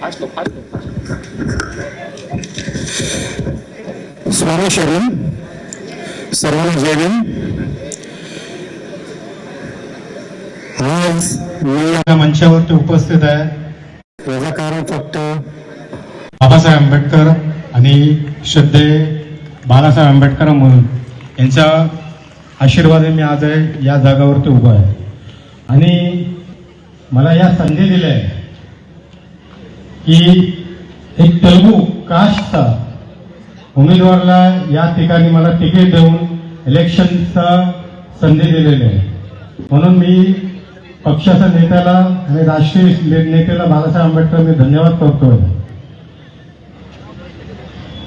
Fast low fast स्वामी शरण सर्वांना जय भीम आज मी या मंचावरती उपस्थित आहे. याचं कारण फक्त बाबासाहेब आंबेडकर आणि श्रद्धे बाळासाहेब आंबेडकर म्हणून. यांच्या आशीर्वादाने मी आज आहे या जागावरती उभा आहे. आणि मला या संधी दिल्या आहे की एक तेलगू कास्टचा उमेदवाराला या ठिकाणी मला तिकीट देऊन इलेक्शनचा संधी दिलेली आहे. म्हणून मी पक्षाच्या नेत्याला आणि राष्ट्रीय नेत्याला बाळासाहेब आंबेडकर मी धन्यवाद करतोय.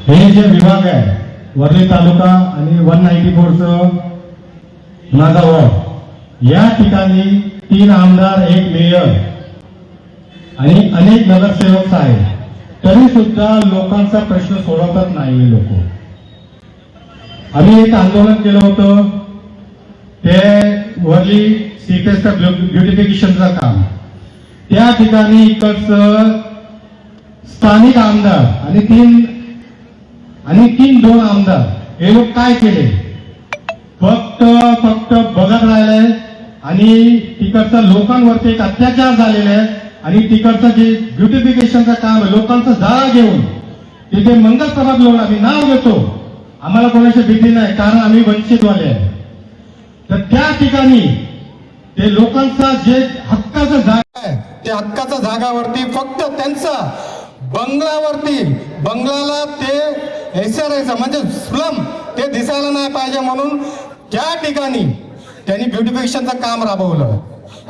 हे जे विभाग आहे वर्ली तालुका आणि वन नाईन्टी फोरचं माझा वॉर्ड या ठिकाणी तीन आमदार एक मेयर आणि अनेक नगरसेवक आहेत. तरी सुद्धा लोकांचा प्रश्न सोडवतात नाही हे लोक. आम्ही एक आंदोलन केलं होतं. ते वरली सीपीएसचं ब्युटिफिकेशनचं काम. त्या ठिकाणी इकडचं स्थानिक आमदार आणि तीन आणि तीन दोन आमदार हे लोक काय केले? फक्त फक्त बघत राहिले आणि तिकडच्या लोकांवरती एक अत्याचार झालेले आहे आणि तिकडचं जे ब्युटिफिकेशनचं काम आहे लोकांचा जाळा घेऊन तिथे मंगल सभा घेऊन आम्ही नाव घेतो. आम्हाला कोणाची भीती नाही कारण आम्ही वंचितवाले आहे. तर त्या ठिकाणी ते लोकांचा जे हक्काचं जागा आहे त्या हक्काच्या जागावरती फक्त त्यांचा बंगलावरती बंगलाला ते एसआरआयचं म्हणजे स्लम ते दिसायला नाही पाहिजे म्हणून त्या ठिकाणी त्यांनी ब्युटिफिकेशनचं काम राबवलं.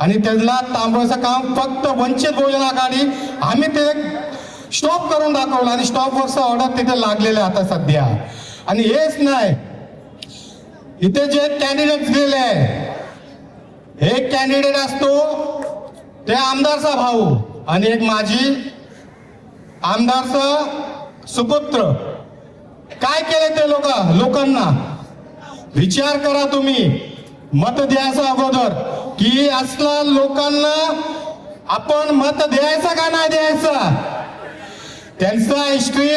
आणि त्यांना तांबवायचं काम फक्त वंचित बहुजन आघाडी. आम्ही ते स्टॉप करून दाखवलं आणि स्टॉप वर्कचा ऑर्डर तिथे लागलेले आहे आता सध्या. आणि हेच नाही. इथे जे कॅन्डिडेट गेले आहे एक कॅन्डिडेट असतो ते आमदारचा भाऊ आणि एक माझी आमदारचा सुपुत्र. काय केले ते लोक? लोकांना विचार करा तुम्ही. मत द्यायचा अगोदर. की असला लोकांना आपण मत द्यायचं का नाही द्यायचं? त्यांचा हिस्ट्री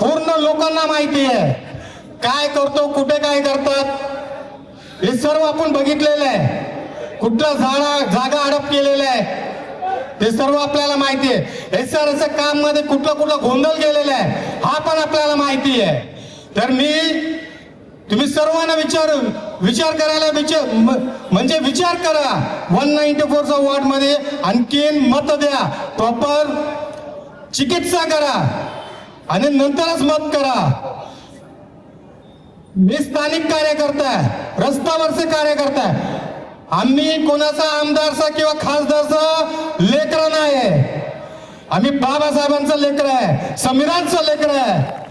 पूर्ण लोकांना माहिती आहे. काय करतो कुठे काय करतात? हे सर्व आपण बघितलेलं आहे. कुठला झाडा जागा अडप केलेला आहे. ते सर्व आपल्याला माहिती आहे. एस आर काममध्ये कुठला कुठला गोंधळ गेलेला आहे हा पण आपल्याला माहिती आहे. तर मी तुम्ही सर्वांना विचार विचार करायला विचार म्हणजे विचार करा. वन नाईन्टी फोरचा वॉर्डमध्ये आणखीन मत द्या. प्रॉपर चिकित्सा करा. आणि नंतरच मत करा. मी स्थानिक कार्यकर्ता आहे रस्त्यावरचे कार्यकर्ता आहे आम्ही कोणाचा आमदारचा किंवा खासदारचा लेकर नाही आहे आम्ही बाबासाहेबांचं लेकर आहे. संविधानचं लेकर आहे.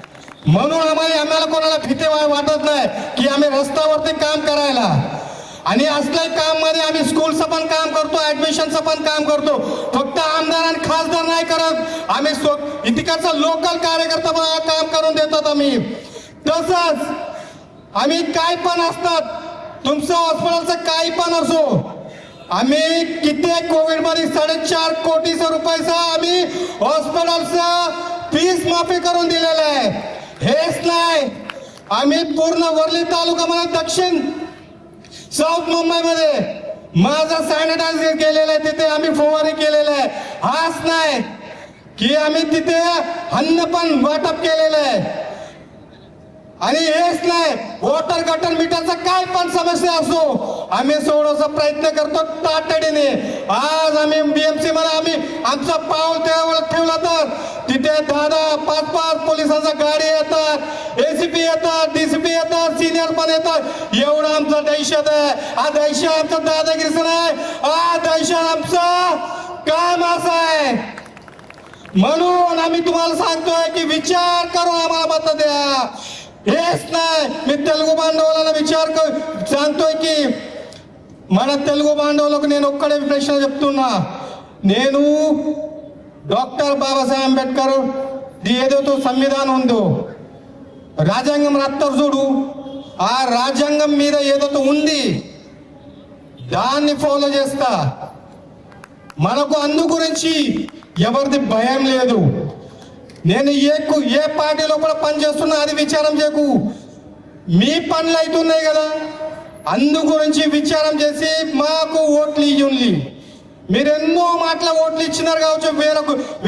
म्हणून आम्हाला आम्हाला कोणाला भीती वा- वाटत नाही की आम्ही रस्त्यावरती काम करायला. आणि असल्या काममध्ये आम्ही स्कूलचं पण काम करतो ऍडमिशनचं पण काम करतो. फक्त आमदार आणि खासदार नाही करत. आम्ही स्व- इतिकाचा लोकल कार्यकर्ता पण काम करून देतात आम्ही. तसंच आम्ही काय पण असतात तुमचं हॉस्पिटलचं काही पण असो आम्ही किती कोविडमध्ये साडेचार कोटीचा रुपयाचा आम्ही हॉस्पिटलचं फीस माफी करून दिलेलं आहे. हेच नाही. आम्ही पूर्ण वर्ली म्हणा दक्षिण साऊथ मुंबईमध्ये माझा सॅनिटायझर केलेला आहे तिथे आम्ही फवारणी केलेलं आहे. हाच नाही की आम्ही तिथे अन्न पण वाटप केलेलं आहे. आणि हेच नाही वॉटर गटर मीटरचा काय पण समस्या असो आम्ही सोडवचा प्रयत्न करतो तातडीने. आज आम्ही बीएमसी मध्ये आम्ही आमचा पाऊल त्यावर ठेवला तर तिथे दहा दहा पाच पाच पोलिसांच्या गाडी येतात एसीपी येतात डीसीपी येतात सिनियर पण येतात. एवढं आमचं दहशत आहे. हा दहशत आमचं दादागिरीचं नाही. हा दहशत आमचं काम असं आहे. म्हणून आम्ही तुम्हाला सांगतोय की विचार करून आम्हाला मत द्या. మీ తెలుగు బాంధవులను విచారకు దాంతోకి మన తెలుగు బాంధవులకు నేను ఒక్కడే ప్రశ్న చెప్తున్నా. నేను డాక్టర్ బాబాసాహెబ్ అంబేద్కర్ ఏదైతే సంవిధానం ఉందో రాజ్యాంగం రాస్తారు చూడు. ఆ రాజ్యాంగం మీద ఏదైతే ఉంది దాన్ని ఫాలో చేస్తా. మనకు అందు గురించి ఎవరిది భయం లేదు. నేను ఏ ఏ పార్టీ లోపల పనిచేస్తున్నా అది విచారం చేయకు. మీ పనులు అవుతున్నాయి కదా. అందు గురించి విచారం చేసి మాకు ఓట్లు ఇవ్వండి మీరు ఎన్నో మాటల ఓట్లు ఇచ్చినారు కావచ్చు వేరే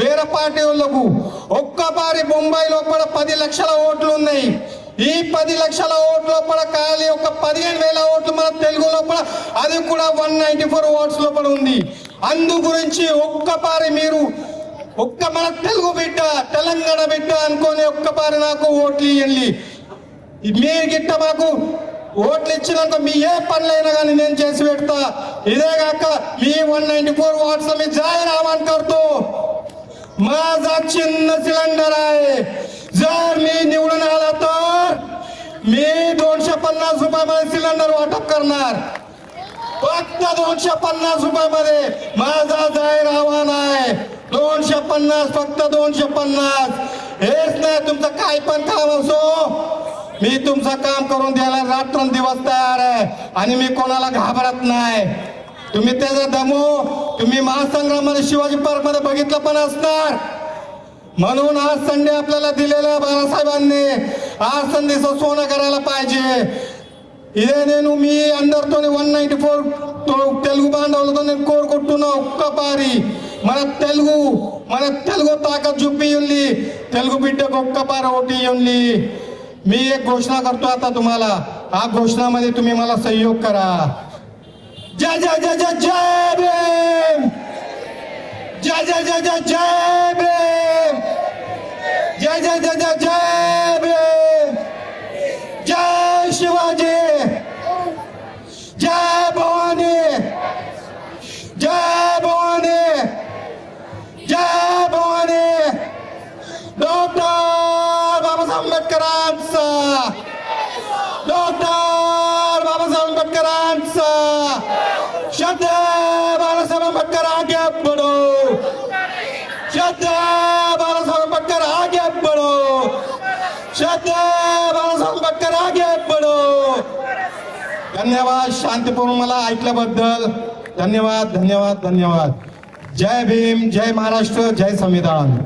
వేరే పార్టీ వాళ్ళకు. ఒక్కపారి బొంబాయి లోపల పది లక్షల ఓట్లు ఉన్నాయి. ఈ పది లక్షల ఓట్ల లోపల ఖాళీ ఒక పదిహేను వేల ఓట్లు మన తెలుగు లోపల అది కూడా వన్ నైన్టీ ఫోర్ ఓట్స్ లోపల ఉంది. అందు గురించి ఒక్కపారి మీరు ఒక్క మన తెలుగు బిడ్డ తెలంగాణ బిడ్డ అనుకొని ఒక్కసారి నాకు ఓట్లు ఇవ్వండి మీరు గిట్ట మాకు ఓట్లు ఇచ్చినాక మీ ఏ పనులైనా కానీ నేను చేసి పెడతా ఇదే కాక మీ वन नाइन्टी फोर वॉट्स में जाहीर आवाहन करतो माझा चिन्ह सिलेंडर आहे जर मी निवडून आला तर मी दोनशे पन्नास रुपयामध्ये सिलेंडर वाटप करणार फक्त दोनशे पन्नास रुपयामध्ये माझा जाहीर आव्हान आहे दोनशे पन्नास फक्त दोनशे पन्नास हेच नाही तुमचं काय पण काम असो मी तुमचं काम करून द्यायला रात्रंदिवस तयार आहे आणि मी कोणाला घाबरत नाही तुम्ही त्याचा दमो तुम्ही महासंग्रामध्ये शिवाजी पार्क मध्ये बघितलं पण असणार म्हणून आज संधी आपल्याला दिलेल्या बाळासाहेबांनी आज संधीचं सोनं करायला पाहिजे ఇదే నేను మీ అందరితో వన్ నైన్టీ ఫోర్ తెలుగు బాంధవులతో నేను కోరుకుంటున్నా ఒక్కపారి మన తెలుగు మన తెలుగు ताकद చూపియండి తెలుగు బిడ్డకు ఒక్కపారి ఓటు ఇవ్వండి मी एक घोषणा करतो आता तुम्हाला हा घोषणामध्ये तुम्ही मला सहयोग करा जय जय जय जय जय भीम जय जय जय जय जय भीम जय जय जय जय जय आंबेडकरांचा. डॉक्टर बाबासाहेब आंबेडकरांचा. श्रद्धा बाळासाहेब आंबेडकर आगे बढो. श्रद्धा बाळासाहेब आंबेडकर आगे बढो. श्रद्धा बाळासाहेब आंबेडकर आगे बढो. धन्यवाद शांतीपूर्ण मला ऐकल्याबद्दल. धन्यवाद धन्यवाद धन्यवाद. जय भीम जय महाराष्ट्र जय संविधान.